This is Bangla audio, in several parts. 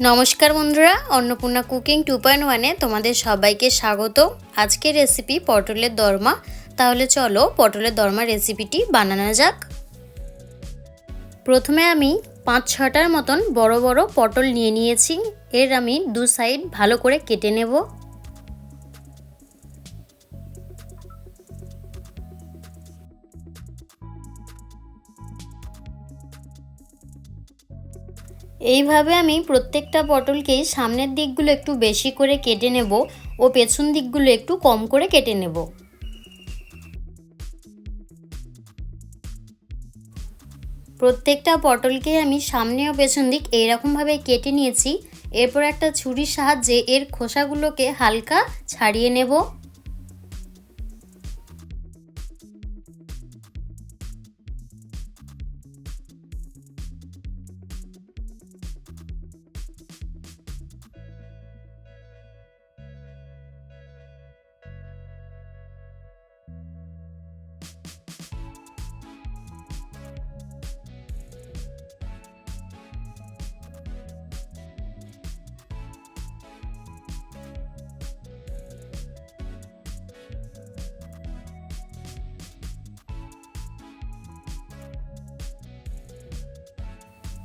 নমস্কার বন্ধুরা, অন্নপূর্ণা কুকিং টু পয়েন্ট ওয়ানে তোমাদের সবাইকে স্বাগত। আজকের রেসিপি পটলের দরমা। তাহলে চলো পটলের দরমা রেসিপিটি বানানো যাক। প্রথমে আমি পাঁচ ছটার মতন বড় বড় পটল নিয়ে নিয়েছি। এর আমি দু সাইড ভালো করে কেটে নেব। এইভাবে আমি প্রত্যেকটা পটলকেই সামনের দিকগুলো একটু বেশি করে কেটে নেব ও পেছন দিকগুলো একটু কম করে কেটে নেব। প্রত্যেকটা পটলকে আমি সামনে ও পেছন দিক এইরকমভাবে কেটে নিয়েছি। এরপর একটা ছুরির সাহায্যে এর খোসাগুলোকে হালকা ছাড়িয়ে নেব।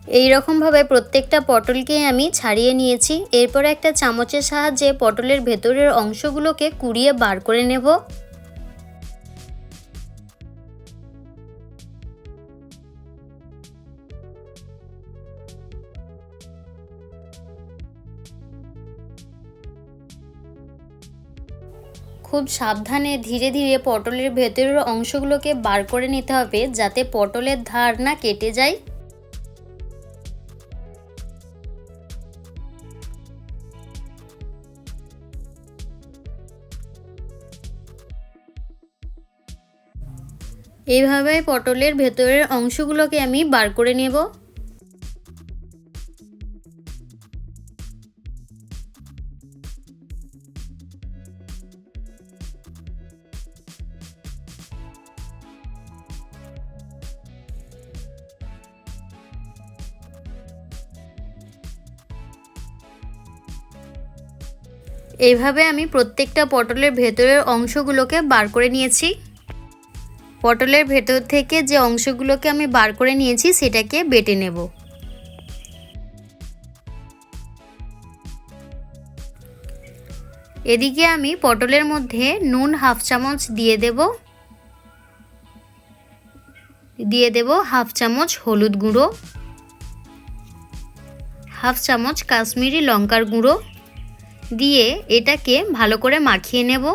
এই রকমভাবে প্রত্যেকটা পটলকে আমি ছাড়িয়ে নিয়েছি। এরপর একটা চামচের সাহায্যে পটলের ভেতরের অংশগুলোকে কুড়িয়ে বার করে নেব। খুব সাবধানে ধীরে ধীরে পটলের ভেতরের অংশগুলোকে বার করে নিতে হবে যাতে পটলের ধার না কেটে যায়। এইভাবে পটলের ভেতরের অংশগুলোকে আমি বার করে নেব। এইভাবে আমি প্রত্যেকটা পটলের ভেতরের অংশগুলোকে বার করে নিয়েছি। পটলের ভেতর থেকে যে অংশগুলোকে আমি বার করে নিয়েছি, সেটাকে বেটে নেব। এদিকে আমি পটলের মধ্যে নুন হাফ চামচ দিয়ে দেব। দিয়ে দেব হাফ চামচ হলুদ গুঁড়ো, হাফ চামচ কাশ্মীরি লঙ্কার গুঁড়ো। দিয়ে এটাকে ভালো করে মাখিয়ে নেব।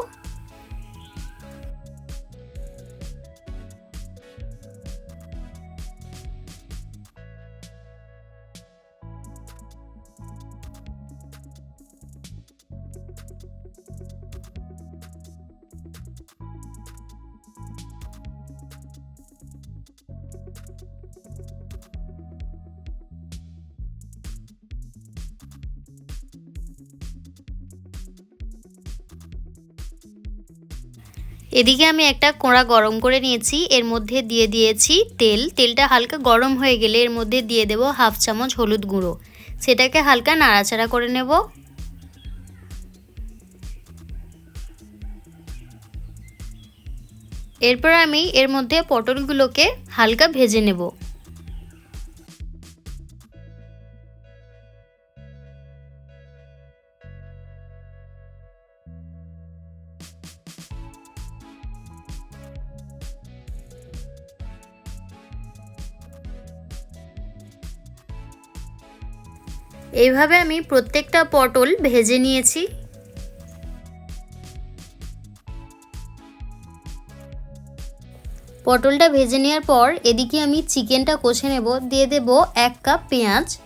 এদিকে আমি একটা কোঁড়া গরম করে নিয়েছি, এর মধ্যে দিয়ে দিয়েছি তেল। তেলটা হালকা গরম হয়ে গেলে এর মধ্যে দিয়ে দেব হাফ চামচ হলুদ গুঁড়ো। সেটাকে হালকা নাড়াচাড়া করে নেব। এরপর আমি এর মধ্যে পটলগুলোকে হালকা ভেজে নেব। এইভাবে আমি প্রত্যেকটা পটল ভেজে নিয়েছি। পটলটা ভেজে নেওয়ার পর এদিকে আমি চিকেনটা কষে নেব। দিয়ে দেব এক কাপ পেঁয়াজ।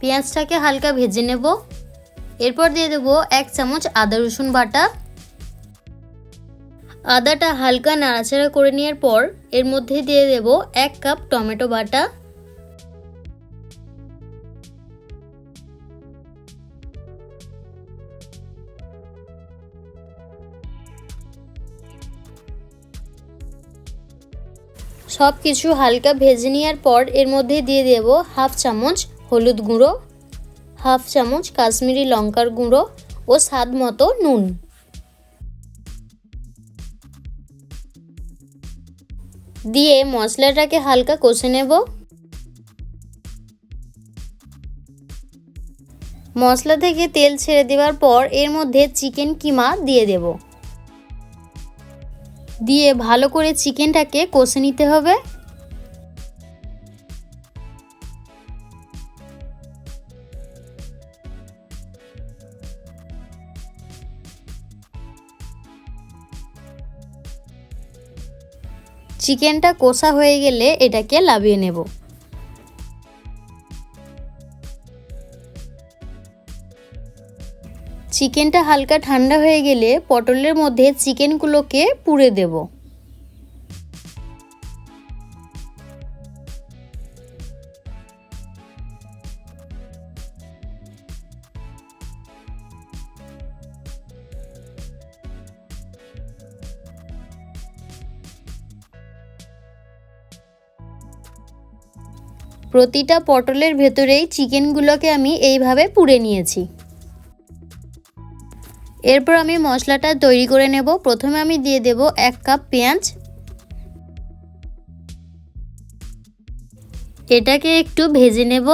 পেঁয়াজটাকে হালকা ভেজে নেব। এরপর দিয়ে দেব এক চামচ আদা রসুন বাটা। আদাটা হালকা নাড়াচাড়া করে নেওয়ার পর এর মধ্যে দিয়ে দেব এক কাপ টমেটো বাটা। সব কিছু হালকা ভেজে নেওয়ার পর এর মধ্যে দিয়ে দেব হাফ চামচ হলুদ গুঁড়ো, হাফ চামচ কাশ্মীরি লঙ্কার গুঁড়ো ও স্বাদ মতো নুন। দিয়ে মশলাটাকে হালকা কষে নেব। মশলা থেকে তেল ছেড়ে দেওয়ার পর এর মধ্যে চিকেন কিমা দিয়ে দেব। দিয়ে ভালো করে চিকেনটাকে কষে নিতে হবে। চিকেনটা কষা হয়ে গেলে এটাকে লাভিয়ে নেব। চিকেনটা হালকা ঠান্ডা হয়ে গেলে পটলের মধ্যে চিকেনগুলোকে পুড়ে দেব। প্রতিটা পটলের ভেতরেই চিকেনগুলোকে আমি এইভাবে পুড়ে নিয়েছি। এরপর আমি মশলাটা তৈরি করে নেব। প্রথমে আমি দিয়ে দেব এক কাপ পেঁয়াজ। এটাকে একটু ভেজে নেব।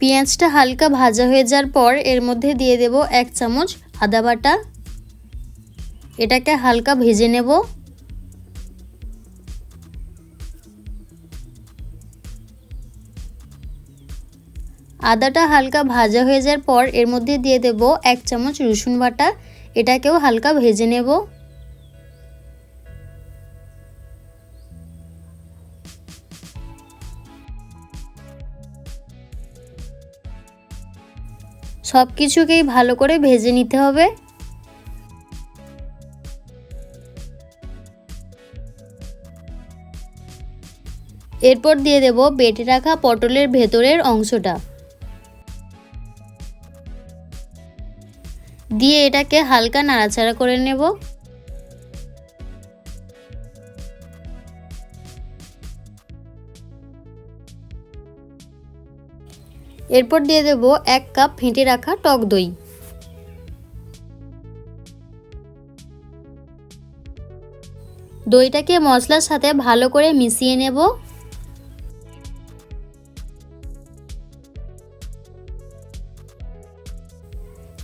পেঁয়াজটা হালকা ভাজা হয়ে যাওয়ার পর এর মধ্যে দিয়ে দেব এক চামচ আদা বাটা। এটাকে হালকা ভেজে নেব। আদাটা হালকা ভাজা হয়ে যাওয়ার পর এর মধ্যে দিয়ে দেব এক চামচ রসুন বাটা। এটাকেও হালকা ভেজে নেব। সব কিছুকেই ভালো করে ভেজে নিতে হবে। এরপর দিয়ে দেব বেটে রাখা পটলের ভেতরের অংশটা। দিয়ে এটাকে হালকা নাড়াচাড়া করে নেব। এরপর দিয়ে দেব এক কাপ ফেঁটে রাখা টক দই। দইটাকে মশলার সাথে ভালো করে মিশিয়ে নেব।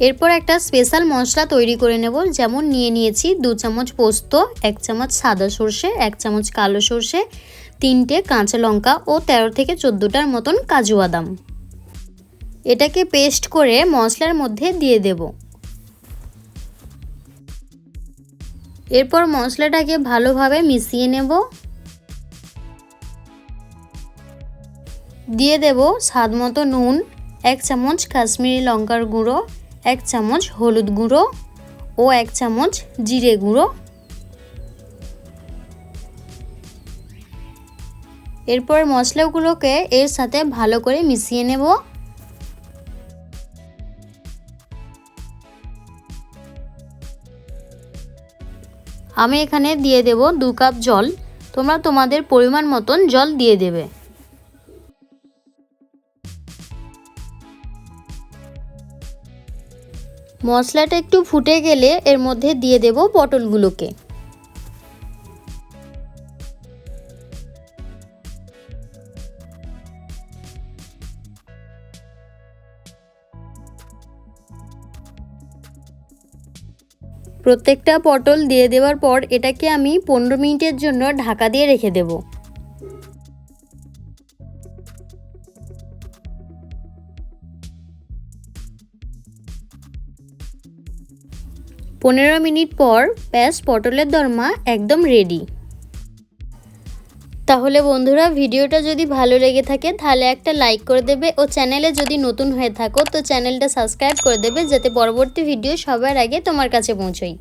এরপর একটা স্পেশাল মশলা তৈরি করে নেব। যেমন নিয়ে নিয়েছি দু চামচ পোস্ত, এক চামচ সাদা সর্ষে, এক চামচ কালো সর্ষে, তিনটে কাঁচা লঙ্কা ও তেরো থেকে চোদ্দোটার মতন কাজু বাদাম। এটাকে পেস্ট করে মশলার মধ্যে দিয়ে দেব। এরপর মশলাটাকে ভালোভাবে মিশিয়ে নেব। দিয়ে দেব স্বাদ মতো নুন, এক চামচ কাশ্মীরি লঙ্কার গুঁড়ো এক চামচ হলুদ গুঁড়ো ও এক চামচ জিরে গুঁড়ো। এরপর মশলাগুলোকে এর সাথে ভালো করে মিশিয়ে নেব। আমি এখানে দিয়ে দেব দু কাপ জল। তোমরা তোমাদের পরিমাণ মতন জল দিয়ে দেবে। মশলাটা একটু ফুটে গেলে এর মধ্যে দিয়ে দেব পটলগুলোকে। প্রত্যেকটা পটল দিয়ে দেওয়ার পর এটাকে আমি পনেরো মিনিটের জন্য ঢাকা দিয়ে রেখে দেব। পনেরো মিনিট পর ব্যাস পটলের দরমা একদম রেডি তাহলে বন্ধুরা, ভিডিওটা যদি ভালো লেগে থাকে, তাহলে একটা লাইক করে দেবে ও চ্যানেলে যদি নতুন হয়ে থাকো, তো চ্যানেলটা সাবস্ক্রাইব করে দেবে, যাতে পরবর্তী ভিডিও সবার আগে তোমার কাছে পৌঁছই।